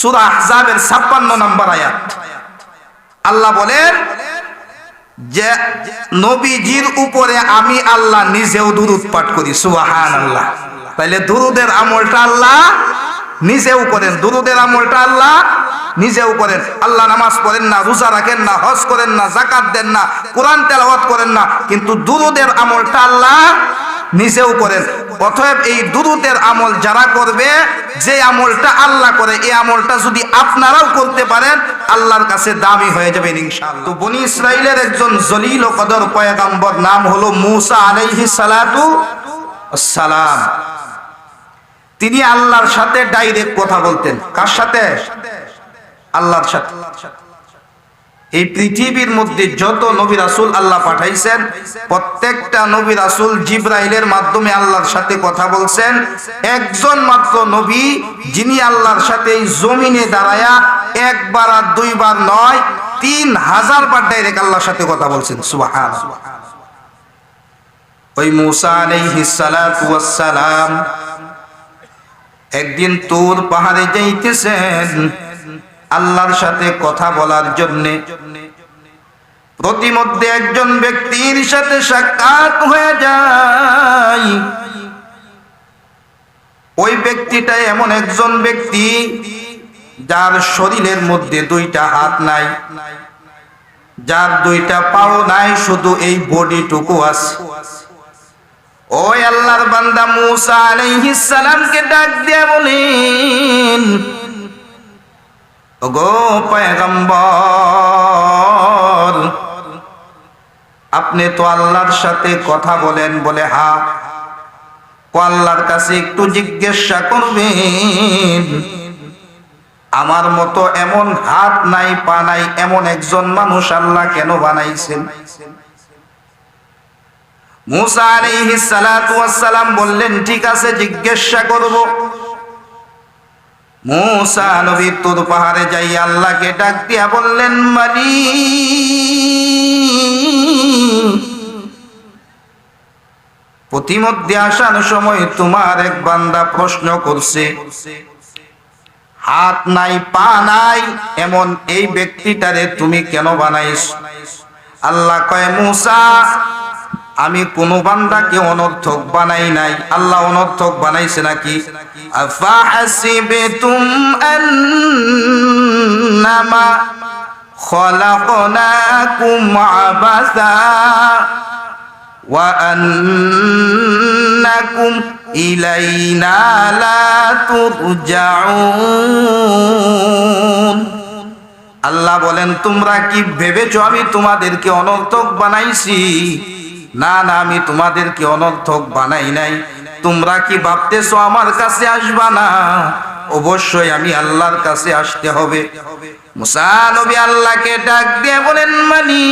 সূরা আহজাবের 56 নম্বর আয়াত। আল্লাহ বলেন, যে নবীজির উপরে আমি আল্লাহ নিজেও দুরুদ পাঠ করি, সুবহানাল্লাহ। তাইলে দুরুদের আমলটা আল্লাহ নিজেও করেন, দুরুদের আমলটা আল্লাহ নিজেও করেন। আল্লাহ নামাজ পড়েন না, রোজা রাখেন না, হজ করেন না জাকাত দেন না, কোরআন তেলাওয়াত করেন না, কিন্তু দুরুদের আমলটা আল্লাহ নিজেও করেন। অতএব এই দুরুদের আমল যারা করবে, যে আমলটা আল্লাহ করে, এই আমলটা যদি আপনারাও করতে পারেন, আল্লাহর কাছে দামি হয়ে যাবে ইনশাআল্লাহ। তো বনি ইসরাইলের একজন জলিল ও কদর পয়গাম্বর নাম হলো মুসা আলাইহিস সালাতু সালাম। তিনি আল্লাহর সাথে ডাইরেক্ট কথা বলতেন। কার সাথে? আল্লাহর সাথে। এই পৃথিবীর মধ্যে যত নবী রাসূল আল্লাহ পাঠাইছেন, প্রত্যেকটা নবী রাসূল জিব্রাইলের মাধ্যমে আল্লাহর সাথে কথা বলছেন। একজন মাত্র নবী, যিনি আল্লাহর সাথে এই জমিনে দাঁড়ায়া একবার আর দুইবার নয়, তিন হাজার বার ডাইরেক্ট আল্লাহর সাথে কথা বলছেন। সুবাহান ওই মুসা আলাইহিস সালাম একদিন তোর পাহাড়ে যাইতেছেন। আল্লাহর সাথে কথা বলার জন্যে। প্রতিমধ্যে একজন ব্যক্তির সাথে সাক্ষাৎ হয়ে যায়। ওই ব্যক্তিটা এমন একজন ব্যক্তি যার শরীরের মধ্যে দুইটা হাত নাই। যার দুইটা পাও নাই, শুধু এই বডিটুকু আছে। ওই আল্লাহর বান্দা মুসা আলাইহিস সালামকে ডাক দিয়া বলেন, ওগো পয়গম্বর, আপনি তো আল্লাহর সাথে কথা বলেন বলে, হা আল্লাহর কাছে একটু জিজ্ঞাসা করবেন, আমার মতো এমন হাত নাই, পা নাই, এমন একজন মানুষ আল্লাহ কেন বানাইছেন? মুসা আলাইহিস সালাতু সালাম বললেন, ঠিক আছে, জিজ্ঞাসা করব। মুসা নবী তোর পাহাড়ে যাই আল্লাহকে ডাক দিয়া বললেন মালি প্রতিমধ্যে আসার সময় তোমার এক বান্দা প্রশ্ন করছে, হাত নাই, পা নাই, এমন এই ব্যক্তিটারে তুমি কেন বানাইছ? আল্লাহ কয়, মুসা আমি কোন বান্দাকে অনর্থক বানাই নাই। আল্লাহ অনর্থক বানাইছে নাকি? আল্লাহ বলেন, তোমরা কি ভেবেছো আমি তোমাদেরকে অনর্থক বানাইছি? না না, আমি তোমাদেরকে অনর্থক বানাই নাই। তোমরা কি ভাবতেছো আমার কাছে আসবা না? অবশ্যই আমি আল্লাহর কাছে আসতে হবে। মুসা নবী আল্লাহকে ডাক দিয়ে বলেন, মানি।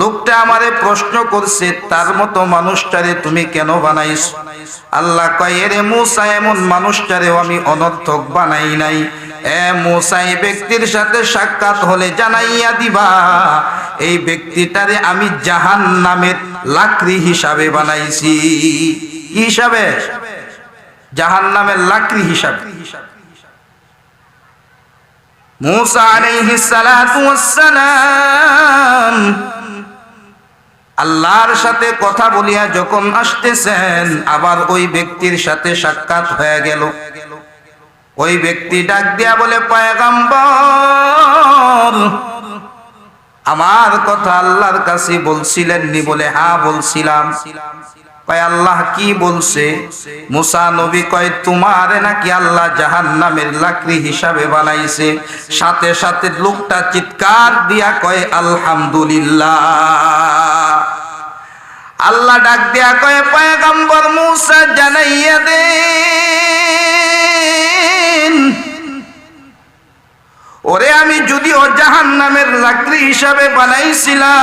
লোকটা আমারে প্রশ্ন করছে, তার মতো মানুষটারে তুমি কেন বানাইছ? আল্লাহ কয়, এরে মুসা, এমন মানুষটারেও আমি অনর্থক বানাই নাই। এ মুসা ব্যক্তির সাথে সাক্ষাৎ হলে জানাইয়া দিবা, এই ব্যক্তিটারে আমি জাহান নামের লাকড়ি হিসাবে বানাইছি। হিসাবে? জাহান নামের লাকড়ি হিসাবে। আল্লাহর সাথে কথা বলিয়া যখন আসতেছেন, আবার ওই ব্যক্তির সাথে সাক্ষাৎ হয়ে গেল। ওই ব্যক্তি ডাক দিয়া বলে, পয়গাম্বর, আমার কথা আল্লাহর কাছে বলছিলেন নি বলে হ্যাঁ বলছিলাম। কয়, আল্লাহ কি বলছে? মুসা নবী কয়, তোমার নাকি আল্লাহ জাহান নামের লাকড়ি হিসাবে বানাইছে। সাথে সাথে লোকটা চিৎকার দিয়া কয়, আলহামদুলিল্লাহ। আল্লাহ ডাক দিয়া কয়, পয়গম্বর মুসা জানাইয়া দেন ওরে আমি যদিও জাহান নামের লাকড়ি হিসাবে বানাইছিলাম,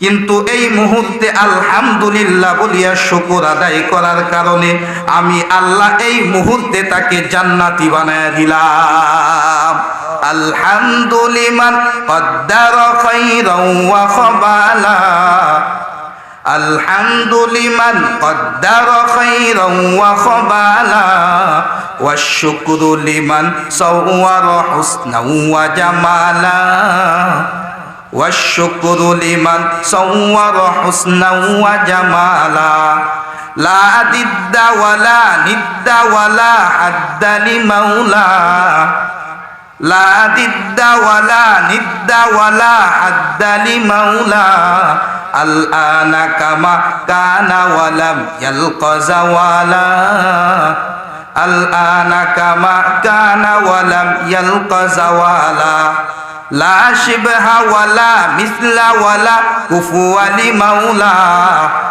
কিন্তু এই মুহূর্তে আলহামদুলিল্লাহ বলিয়া শুকুর আদায় করার কারণে আমি আল্লাহ এই মুহূর্তে তাকে জান্নাতি বানায় দিলাম। আলহামদুলিমান الحمد لمن قدر خيرا وخبالا والشكر لمن صور حسنا وجمالا. والشكر لمن صور حسنا وجمالا. لا ضد ولا ند ولا حد لمولى لا ضد ولا ند ولا حد لمولى الآن كما كان ولم يلق زوالا. الآن كما كان ولم يلق زوالا لا شبه ولا مثل ولا كفو لمولى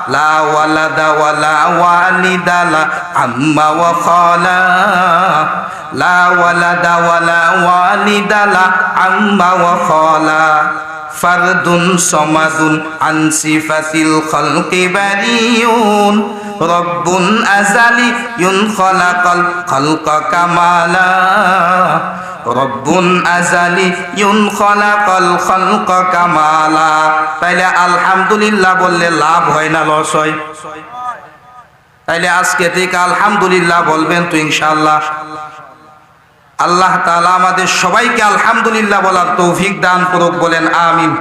لا ولد ولا والد لا عم وخالا لا ولد ولا والد لا عم وخالا ফারদুন সমাদুন আনসিফাতিল খলকে বারিউন রব্বুন আজালি ইউন খলাকাল খলক কামালা। রব্বুন আজালি ইউন খলাকাল খলক কামালা। তাইলে আলহামদুলিল্লাহ বললে লাভ হয় না লস হয়। তাইলে আজকে থেকে আলহামদুলিল্লাহ বলবেন তো ইনশাআল্লাহ। আল্লাহ তাআলা আমাদের সবাইকে আলহামদুলিল্লাহ বলার তৌফিক দান করুক, বলেন আমিন।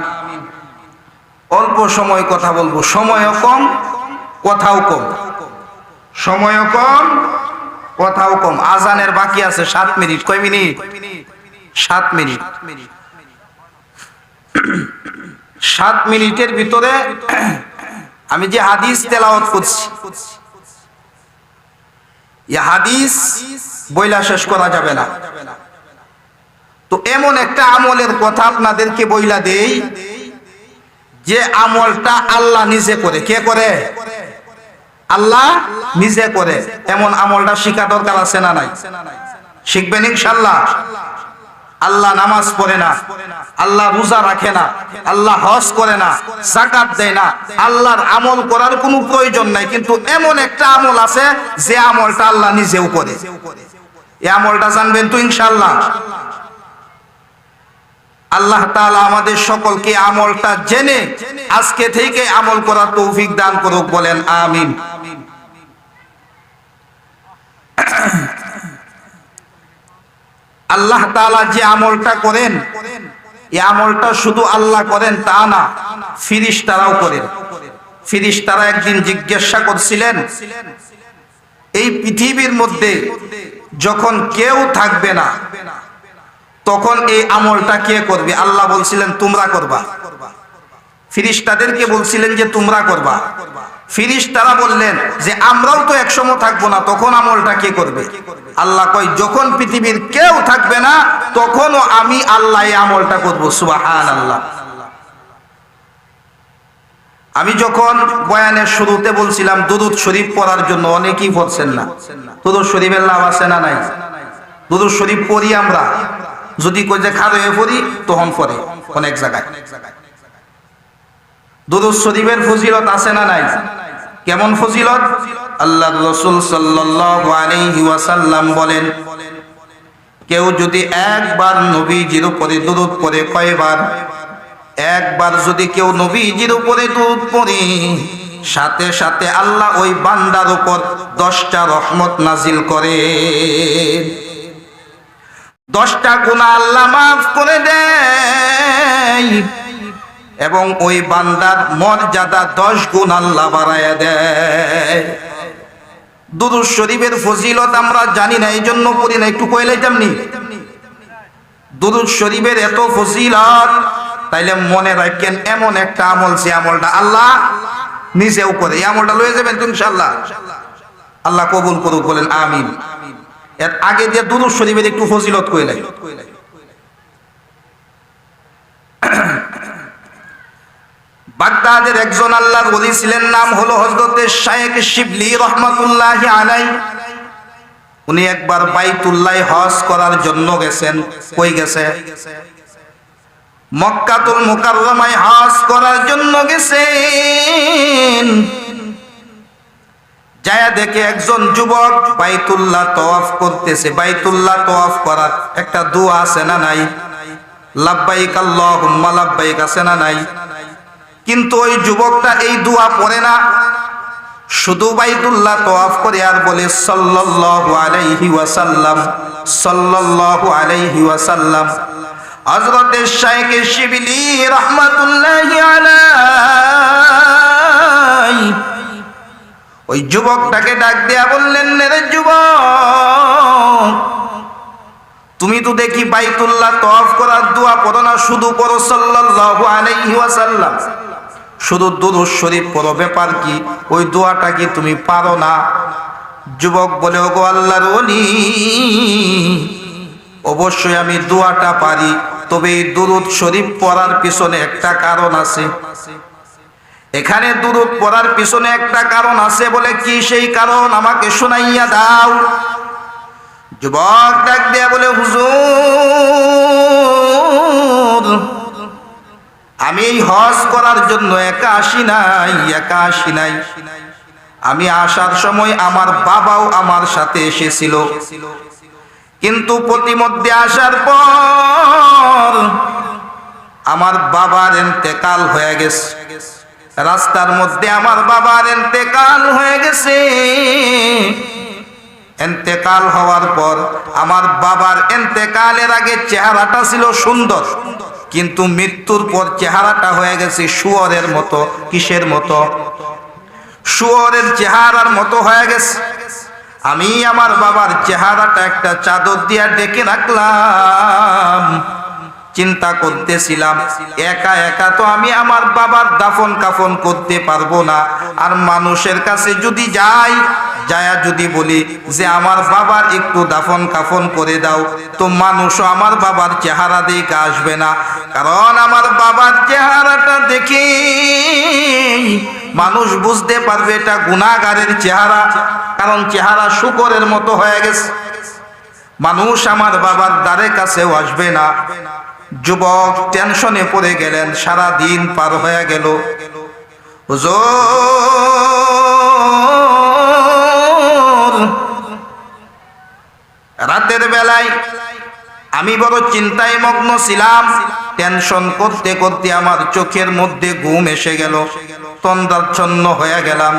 অল্প সময় কথা বলব। সময়ও কম, কথাও কম। সময়ও কম, কথাও কম। আজানের বাকি আছে সাত মিনিট। কয় মিনিট? সাত মিনিট। সাত মিনিটের ভিতরে আমি যে হাদিস তেলাওয়াত করছি হাদিস, বইলা শেষ করা যাবে না। তো এমন একটা আমলের কথা আপনাদেরকে বইলা দেই, যে আমলটা আল্লাহ নিজে করে। কে করে? আল্লাহ নিজে করে। এমন আমলটা শিখা দরকার আছে না নাই? শিখবেন ইনশাল্লাহ। আল্লাহ নামাজ পড়ে না, আল্লাহ রোজা রাখে না, আল্লাহ হজ করে না জাকাত দেয় না, আল্লাহর আমল করার কোনো প্রয়োজন নাই, কিন্তু এমন একটা আমল আছে যে আমলটা আল্লাহ নিজেও করে। এই আমলটা জানবেন তো ইনশাল্লাহ আল্লাহ তাআলা আমাদের সকলকে আমলটা জেনে আজকে থেকে আমল করার তৌফিক দান করুক, বলেন আমিন। আল্লাহ তাআলা যে আমলটা করেন এই আমলটা শুধু আল্লাহ করেন, তা না, ফিরিস্তারাও করেন। ফিরিস্তারা একদিন জিজ্ঞাসা করছিলেন, এই পৃথিবীর মধ্যে যখন কেউ থাকবে না, তখন এই আমলটা কে করবে? আল্লাহ বলছিলেন, তোমরা করবা। ফিরিস্তাদেরকে বলছিলেন যে, তোমরা করবা। ফিরিস্তারা বললেন যে, আমরাও তো একসময় থাকব না, তখন আমলটা কে করবে? আল্লাহ কয়, যখন পৃথিবীর কেউ থাকবে না, তখনও আমি আল্লাহ আমলটা করব। সুবাহান আল্লাহ আমি যখন বয়ানের শুরুতে বলছিলাম দুদুদ শরীফ পড়ার জন্য, অনেকেই পড়ছেন না দুদুদ শরীফের লাভ আছে না নাই? দুদুদ শরীফ পড়ি আমরা, যদি কই যে খাদ হয়ে পড়ি, তখন পরে অনেক জায়গায়। দুদুদ শরীফের ফজিলত আছে না নাই? কেমন ফজিলত? আল্লাহ রসুল আলাইহি ওয়াসাল্লাম বলেন, কেউ যদি একবার নবীজির উপরে দুরূদ পড়ে কয়বার? একবার যদি কেউ নবীজির উপরে দুধ পড়ে, সাথে সাথে আল্লাহ ওই বান্দার উপর দশটা রহমত নাজিল করে। দশটা গুণা আল্লাহ মাফ করে দেয়। এবং ওই বান্দার মর্যাদা দশ গুণ আল্লাহ বাড়ায় দেয়। দুরুদ শরীফের ফজিলত আমরা জানি না, এই জন্য করি না, একটু কইলাইতাম নি দুরুদ শরীফের এত ফজিলত, তাইলে মনে রাখেন এমন একটা আমল, সে আমলটা আল্লাহ নিজেও করে। এই আমলটা লয়ে যাবেন তো ইনশাআল্লাহ। আল্লাহ কবুল করুক, বলেন আমিন। এর আগে যে দুরুদ শরীফের একটু ফজিলত কইলাই। বাগদাদের একজন আল্লাহর ওলি ছিলেন, নাম হলো হযরতে শায়েখ শিবলি রহমাতুল্লাহি আলাই উনি একবার বাইতুল্লাহ হজ করার জন্য গেছেন। কই গেছে? মক্কাতুল মুকাররমায় হজ করার জন্য গেছেন। যায়া দেখে একজন যুবক বাইতুল্লাহ তওয়াফ করতেছে। বাইতুল্লাহ তওয়াফ করার একটা দোয়া আছে না নাই? লাব্বাইক আল্লাহুম্মা, লাব্বাইক আছে না নাই? কিন্তু ওই যুবকটা এই দোয়া পড়ে না। শুধু বাইতুল্লাহ তোয়াফ করে আর বলে, সাল্লাল্লাহু আলাইহি ওয়াসাল্লাম, সাল্লাল্লাহু আলাইহি ওয়াসাল্লাম। হযরত শাইখ শিবলি রাহমাতুল্লাহি আলাইহি। ওই যুবকটাকে ডাক দিয়া বললেন রে যুবক, তুমি তো দেখি বাইতুল্লাহ তওয়াফ করার দোয়া পড়ো না, শুধু পড়ো সাল্লাল্লাহু আলাইহি ওয়াসাল্লাম। শুধু দুরূদ শরীফ পড়ো, ব্যাপার কি? ওই দোয়াটা কি তুমি পারো না? যুবক বলে, ওগো আল্লাহর ওলি, অবশ্যই আমি দোয়াটা পারি, তবে এই দুরূদ শরীফ পড়ার পিছনে একটা কারণ আছে। এখানে দুরূদ পড়ার পিছনে একটা কারণ আছে বলে কি সেই কারণ? আমাকে শোনাইয়া দাও। যুবক ডাক দেয়া বলে, হুজুর আমি এই হজ করার জন্য একা আসি নাই একা আসি নাই। আমি আসার সময় আমার বাবাও আমার সাথে এসেছিল। কিন্তু প্রতিমধ্যে আসার পর আমার বাবার এন্তেকাল হয়ে গেছে। রাস্তার মধ্যে আমার বাবার এন্তেকাল হয়ে গেছে। এন্তেকাল হওয়ার পর আমার বাবার এন্তেকালের আগে চেহারাটা ছিল সুন্দর। কিন্তু মৃত্যুর পর চেহারাটা হয়ে গেছে শুয়রের মতো, কিসের মতো? শুয়রের চেহারার মতো হয়ে গেছে। আমি আমার বাবার চেহারাটা একটা চাদর দিয়া ডেকে রাখলাম। চিন্তা করতেছিলাম, একা একা তো আমি আমার বাবার দাফন কাফন করতে পারব না। আর মানুষের কাছে যদি যাই, যায়া যদি বলি যে আমার বাবার একটু দাফন কাফন করে দাও, তো মানুষও আমার বাবার চেহারা দেখে আসবে না। কারণ আমার বাবার চেহারাটা দেখে মানুষ বুঝতে পারবে এটা গুণাগারের চেহারা। কারণ চেহারা শুকরের মতো হয়ে গেছে। মানুষ আমার বাবার দ্বারে কাছেও আসবে না। যুবক টেনশনে পড়ে গেলেন সারা দিন পার হয়ে গেল। রাতের বেলায় আমি বড় চিন্তায় মগ্ন ছিলাম। টেনশন করতে করতে আমার চোখের মধ্যে ঘুম এসে গেল, তন্দ্রাচ্ছন্ন হয়ে গেলাম।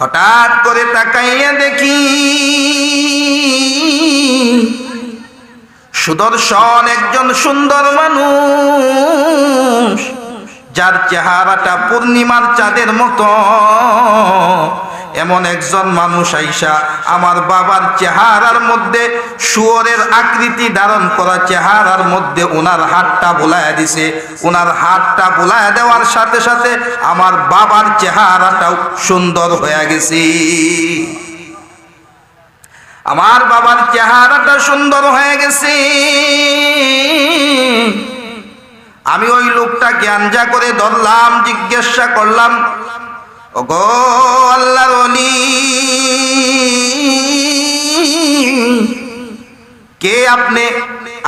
হঠাৎ করে তাকাইয়া দেখি সুদর্শন একজন সুন্দর মানুষ, যার চেহারাটা পূর্ণিমার চাঁদের মতো। এমন একজন মানুষ আইসা আমার বাবার চেহারার মধ্যে শুয়রের আকৃতি ধারণ করা চেহারার মধ্যে ওনার হাতটা বোলায় দিছে। ওনার হাতটা বোলায় দেওয়ার সাথে সাথে আমার বাবার চেহারাটাও সুন্দর হয়ে গেছে। আমার বাবার চেহারাটা সুন্দর হয়ে গেছে। আমি ওই লোকটা জ্ঞানজা করে ধরলাম, জিজ্ঞাসা করলাম, ওগো, আল্লাহর অলি কে আপনি?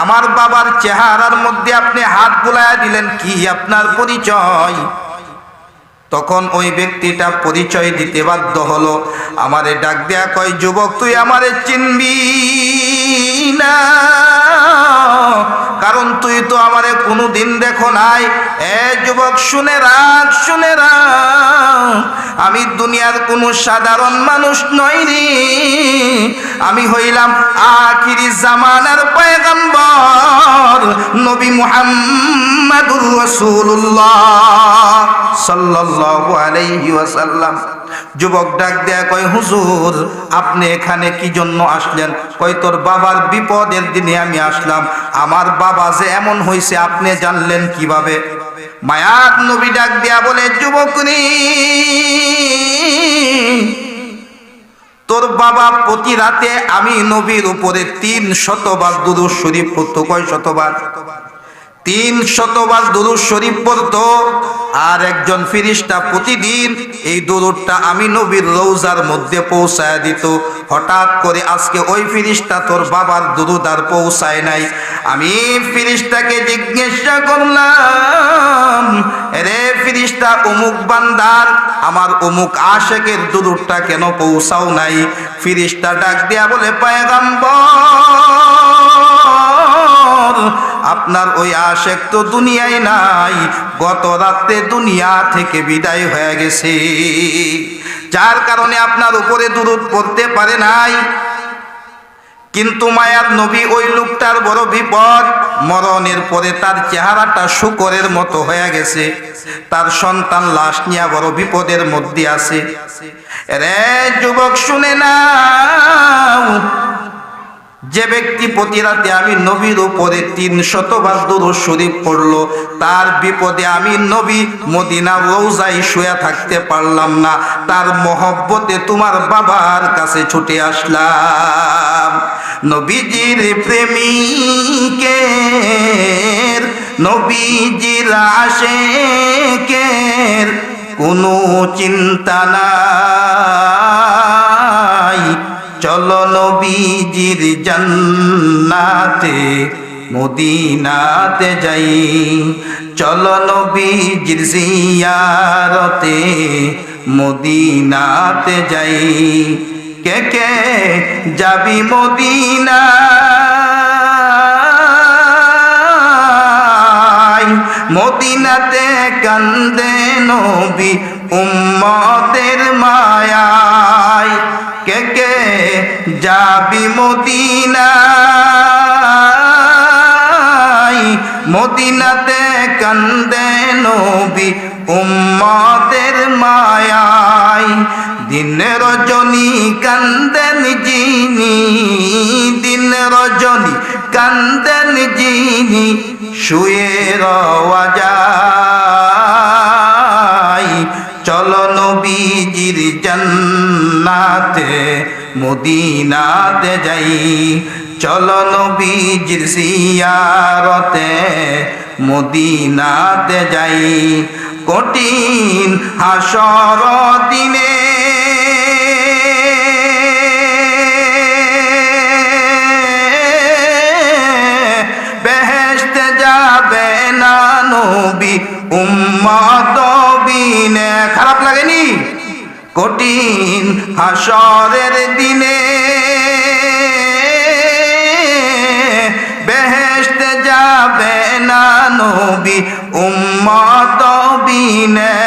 আমার বাবার চেহারার মধ্যে আপনি হাত বুলাইয়া দিলেন, কি আপনার পরিচয়? তখন ওই ব্যক্তিটা পরিচয় দিতে বাধ্য হলো। আমারে ডাক দেয়া কয়, যুবক, তুই আমারে চিনবি না। কারণ তুই তো আমারে কোনো দিন দেখো নাই। এ যুবক, শুনে রাখ শুনে রাখ। আমি দুনিয়ার কোনো সাধারণ মানুষ নই রে। আমি হইলাম আখিরি জামানার পয়গম্বর নবী মুহাম্মাদুর রাসূলুল্লাহ সাল্লাল্লাহু আলাইহি ওয়াসাল্লাম। যুবক ডাক দেয়া কয়, হুজুর, আপনি এখানে কি জন্য আসলেন? কয়, তোর বাবার বিপদের দিনে আমি আসলাম। আমার বাবা যে এমন হইছে, আপনি জানলেন কীভাবে? মায়াত নবী ডাক দেয়া বলে, যুবক রে তোর বাবা প্রতি রাতে আমি নবীর উপরে তিন শতবার দুরু শরীফ পড়তো। কয় শতবার? তিন শতবার দুরুদ শরীফ পড়তো, আর একজন ফিরিস্তা প্রতিদিন এই দুরুদটা আমি নবীর রৌজার মধ্যে পৌঁছায় দিত। হঠাৎ করে আজকে ওই ফিরিস্তা তোর বাবার দুরুদ আর পৌঁছায় নাই। আমি ফিরিস্তাকে জিজ্ঞাসা করলাম রে ফিরিস্তা, অমুক বান্দার আমার অমুক আশেকের দুরুদটা কেন পৌঁছাও নাই? ফিরিস্তা ডাক দিয়া বলে, পায়গাম্বর আপনার ওই আশেক তো দুনিয়ায় নাই। গত রাত্রে দুনিয়া থেকে বিদায় হয়ে গেছে। যার কারণে আপনার উপরে দূরত পড়তে পারে নাই। কিন্তু মায়ার নবী ওই লোকটার বড় বিপদ, মরণের পরে তার চেহারাটা শুকরের মতো হয়ে গেছে। তার সন্তান লাশ নিয়ে বড় বিপদের মধ্যে আছে। রে, যুবক শুনে না যে ব্যক্তি প্রতি রাতে আমি নবীর উপরে তিন শতবার দুরু শরীফ পড়ল, তার বিপদে আমি নবী মদিনা রৌজাই শুয়ে থাকতে পারলাম না। তার মহব্বতে তোমার বাবার কাছে ছুটে আসলাম। নবীজির প্রেমিকের, নবীজির আশেকের কোনো চিন্তা নাই। চলো নবীজির জান্নাতে, মদিনাতে যাই। চলো নবীজির জিয়ারতে, মদিনাতে যাই। কে কে যাবি মদিনা মদিনাতে কান্দে নবী উম্মতের মায়ায়। কে কে যাবি মদিনা মদিনাতে কান্দে নবী উম্মতের মায়ায়। দিন রজনী কান্দেন যিনি দিন রজনী কান্দেন যিনি শুয়ে রওয়া যায়। চলো নবীজির জান্নাতে মদিনাতে যাই। চলো নবীজির সিয়ারতে মদিনাতে যাই। কঠিন হাসর দিনে হাসরের দিনে বেহেশতে যাবে না নবী উম্মত বিনে।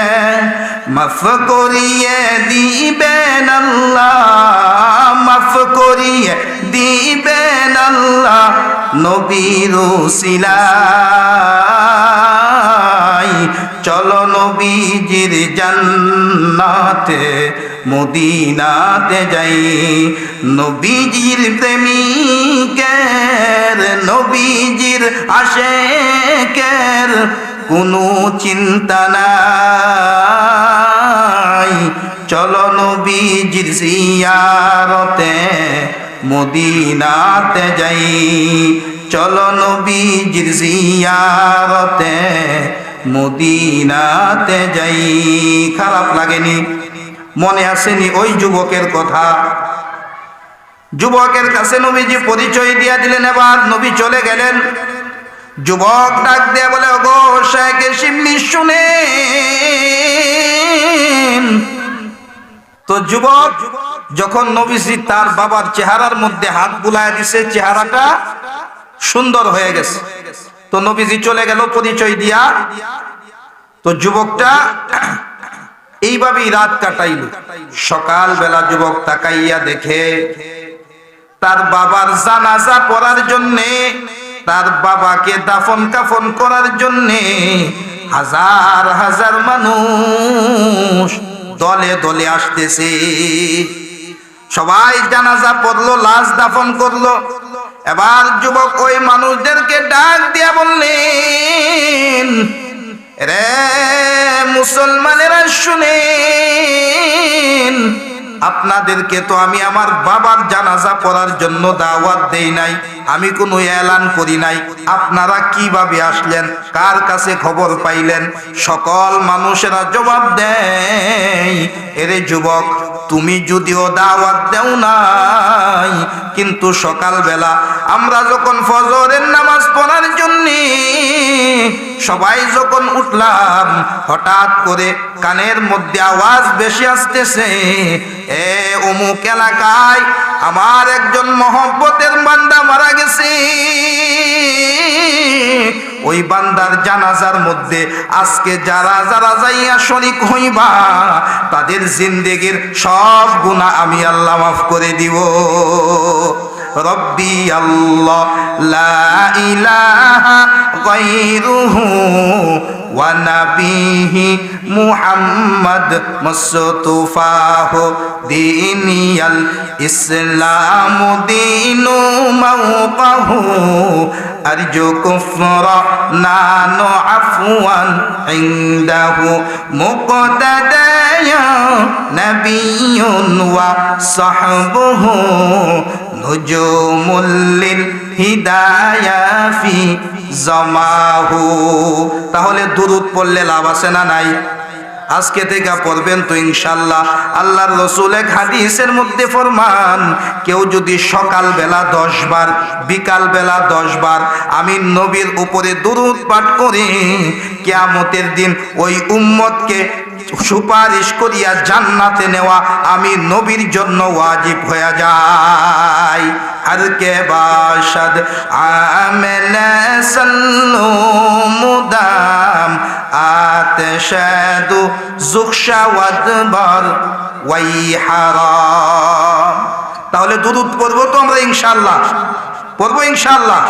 মাফ করিয়ে দিবেন আল্লাহ, মাফ করিয়ে দিবেন আল্লাহ নবীর সিলাই চলো নবীজির জান্নাতে মদিনাতে যাই। নবীজির প্রেমিকের, নবীজির আশেকের কোনো চিন্তা নাই। চলো নবীজির জিয়ারতে মদিনাতে যাই। চলো নবীজির জিয়ারতে মদিনাতে যাই। খারাপ লাগেনি। মনে আসেনি ওই যুবকের কথা। যুবকের কাছে নবীজি পরিচয় দিয়া দিলেন, এবার নবী চলে গেলেন। যুবক ডাক দিয়ে বলে গো শেখে সিমনি শুনে তো যুবক যখন নবীজি তার বাবার চেহারার মধ্যে হাত বুলায় দিছে, চেহারাটা সুন্দর হয়ে গেছে। তো নবীজি চলে গেল পরিচয় দিয়া। তো যুবকটা এইভাবেই রাত কাটাইল। সকাল বেলা যুবক তাকাইয়া দেখে, তার বাবার জানাজা পড়ার জন্যে, তার বাবাকে দাফন কাফন করার জন্যে হাজার হাজার মানুষ দলে দলে আসতেছে। সবাই জানাজা পড়ল, লাশ দাফন করল। এবার যুবক ওই মানুষদেরকে ডাক দিয়া বললেন, রে মুসলমানেরা শুনেন আপনাদেরকে তো আমি আমার বাবার জানাজা পড়ার জন্য দাওয়াত দেই নাই। আমি কোনো এলান করি নাই। আপনারা কীভাবে আসলেন? কার কাছে খবর পাইলেন? সকল মানুষেরা জবাব দেয়, এরে যুবক, তুমি যদিও দাওয়াত দেও নাই, কিন্তু সকালবেলা আমরা যখন ফজরের নামাজ পড়ার জন্য সবাই যখন উঠলাম, হঠাৎ করে কানের মধ্যে আওয়াজ বেশি আসতেছে, এ অমুক এলাকায় আমার একজন মহব্বতের বান্দা মারা গেছে ওই বান্দার জানাজার মধ্যে আজকে যারা যারা যাইয়া শরিক হইবা, তাদের জিন্দেগির সব গুণা আমি আল্লাহ মাফ করে দিব। রব্বি আল্লাহ, লা ইলাহা গায়রুহু ونبيه محمد مصطفاه ديني الإسلام دين موقعه. أرجو كفرنا عفوا. عنده مقتديا نبي وصحبه. نجوم للهداية في জমাহু। তাহলে দুরুদ পড়লে লাভ আছে না নাই? আজকে থেকে পড়বেন তো ইনশাল্লাহ আল্লাহর রসুল এক হাদিসের মধ্যে ফরমান, কেউ যদি সকাল বেলা দশ বার বিকাল বেলা দশ বার আমি নবীর উপরে দুরুদ পাঠ করি, কেয়ামতের দিন ওই উম্মতকে সুপারিশ করিয়া জান্নাতে নেওয়া আমি নবীর জন্য ওয়াজিব হয়ে যায় আর কে বাসদ আমেল সল্লু মুদাম আতশাদু জুকশাওয়াদবার ওয়াই হারাম। তাহলে দুরুদ পড়ব তো আমরা ইনশাআল্লাহ? পড়ব ইনশাআল্লাহ?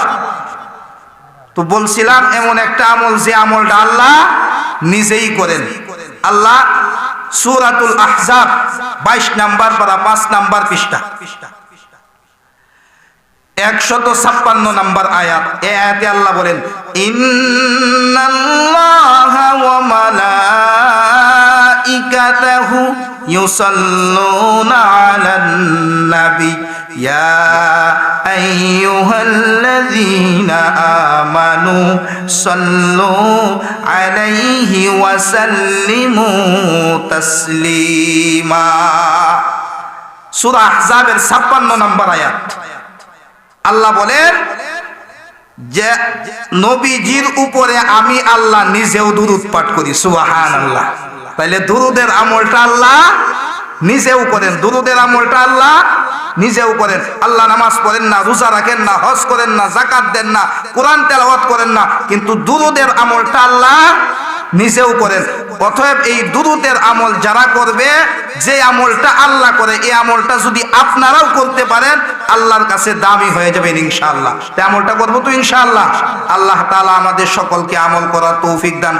তো বলছিলাম এমন একটা আমল যে আমলটা আল্লাহ নিজেই করেন। আল্লাহ সুরাতুল আহজাব বাইশ নাম্বার বা পাঁচ নাম্বার পৃষ্ঠা। একশত ছাপ্পান্ন নাম্বার আয়াত। এ আয়াতে আল্লাহ বলেন, ইন্নাল্লাহ মালাইকাতাহু ইউসাল্লুনা আলান নাবী يا أيها الذين آمنوا صلوا عليه وسلموا تسليما সূরা আহজাবের 56 নম্বর আয়াত আল্লাহ বলেন যে নবীজির উপরে আমি আল্লাহ নিজেও দুরুদ করি সুবাহান আল্লাহ তাহলে দুরুদের আমলটা আল্লাহ নিজেও করেন দুরুদের আমলটা আল্লাহ। নিজেও করেন। আল্লাহ নামাজ পড়েন না, রোজা রাখেন না, হজ করেন না জাকাত দেন না, কোরআন তেলাওয়াত করেন না, কিন্তু দুরুদের আমলটা আল্লাহ নিজেও করেন। অতএব এই দুরুদের আমল যারা করবে, যে আমলটা আল্লাহ করে, এই আমলটা যদি আপনারাও করতে পারেন, আল্লাহর কাছে দামি হয়ে যাবেন ইনশাআল্লাহ। তে আমলটা করব তো ইনশাআল্লাহ। আল্লাহ তালা আমাদের সকলকে আমল করার তৌফিক দান।